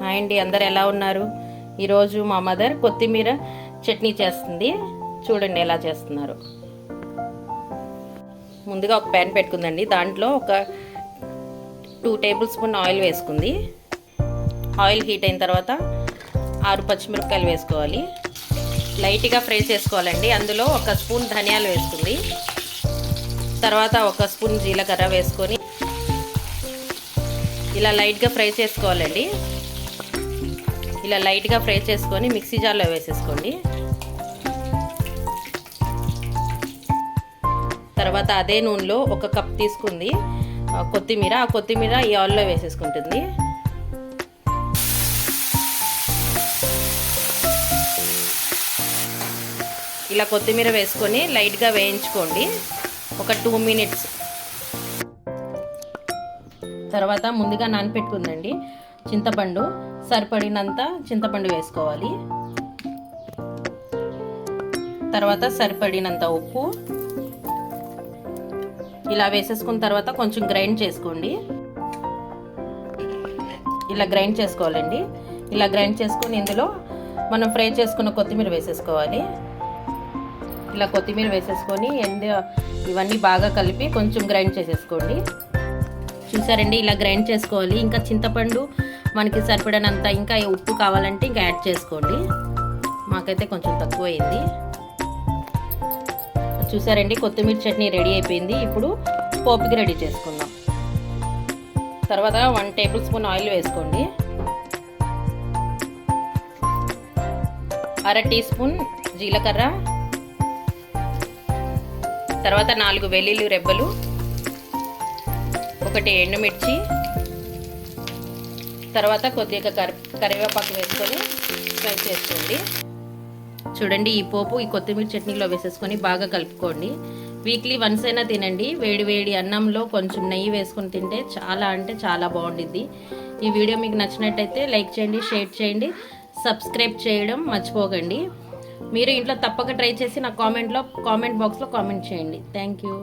Hi అండి అందరు ఎలా ఉన్నారు? ఈరోజు మా మదర్ కొత్తిమీర చట్నీ చేస్తుంది. చూడండి ఎలా చేస్తున్నారు. ముందుగా ఒక ప్యాన్ పెట్టుకుందండి. దాంట్లో ఒక టూ టేబుల్ స్పూన్ ఆయిల్ వేసుకుంది. ఆయిల్ హీట్ అయిన తర్వాత ఆరు పచ్చిమిరపకాయలు వేసుకోవాలి. లైట్గా ఫ్రై చేసుకోవాలండి. అందులో ఒక స్పూన్ ధనియాలు వేసుకుంది. తర్వాత ఒక స్పూన్ జీలకర్ర వేసుకొని ఇలా లైట్గా ఫ్రై చేసుకోవాలండి. ఇలా లైట్గా ఫ్రై చేసుకొని మిక్సీ జార్లో వేసేసుకోండి. తర్వాత అదే నూనెలో ఒక కప్ తీసుకుంది. కొత్తిమీర ఆ కొత్తిమీర ఈ ఆయిల్లో వేసేసుకుంటుంది. ఇలా కొత్తిమీర వేసుకొని లైట్గా వేయించుకోండి. ఒక టూ మినిట్స్. తర్వాత ముందుగా నానపెట్టుకుందండి. చింతపండు సరిపడినంత చింతపండు వేసుకోవాలి. తర్వాత సరిపడినంత ఉప్పు. ఇలా వేసేసుకున్న తర్వాత కొంచెం గ్రైండ్ చేసుకోండి. ఇలా గ్రైండ్ చేసుకోవాలండి. ఇలా గ్రైండ్ చేసుకుని ఇందులో మనం ఫ్రై చేసుకున్న కొత్తిమీర వేసేసుకోవాలి. ఇలా కొత్తిమీర వేసేసుకొని ఎండ ఇవన్నీ బాగా కలిపి కొంచెం గ్రైండ్ చేసేసుకోండి. చూసారండి ఇలా గ్రైండ్ చేసుకోవాలి. ఇంకా చింతపండు మనకి సరిపడినంత ఇంకా ఉప్పు కావాలంటే ఇంకా యాడ్ చేసుకోండి. మాకైతే కొంచెం తక్కువ అయింది చూసారండి కొత్తిమీర చట్నీ రెడీ అయిపోయింది. ఇప్పుడు పోపుకి రెడీ చేసుకుందాం. తర్వాత వన్ టేబుల్ స్పూన్ ఆయిల్ వేసుకోండి. అర టీ స్పూన్ జీలకర్ర. తర్వాత నాలుగు వెల్లుల్లి రెబ్బలు. ఒకటి ఎండుమిర్చి తర్వాత కొద్దిగా కరి కరివేపాకు వేసుకొని ఫ్రై చేసుకోండి. చూడండి ఈ పోపు ఈ కొత్తిమీర చట్నీలో వేసేసుకొని బాగా కలుపుకోండి. వీక్లీ వన్స్ అయినా తినండి. వేడి వేడి అన్నంలో కొంచెం నెయ్యి వేసుకొని తింటే చాలా అంటే చాలా బాగుండిద్ది. ఈ వీడియో మీకు నచ్చినట్టయితే లైక్ చేయండి షేర్ చేయండి సబ్స్క్రైబ్ చేయడం మర్చిపోకండి. మీరు ఇంట్లో తప్పక ట్రై చేసి నా కామెంట్లో కామెంట్ బాక్స్లో కామెంట్ చేయండి. Thank you.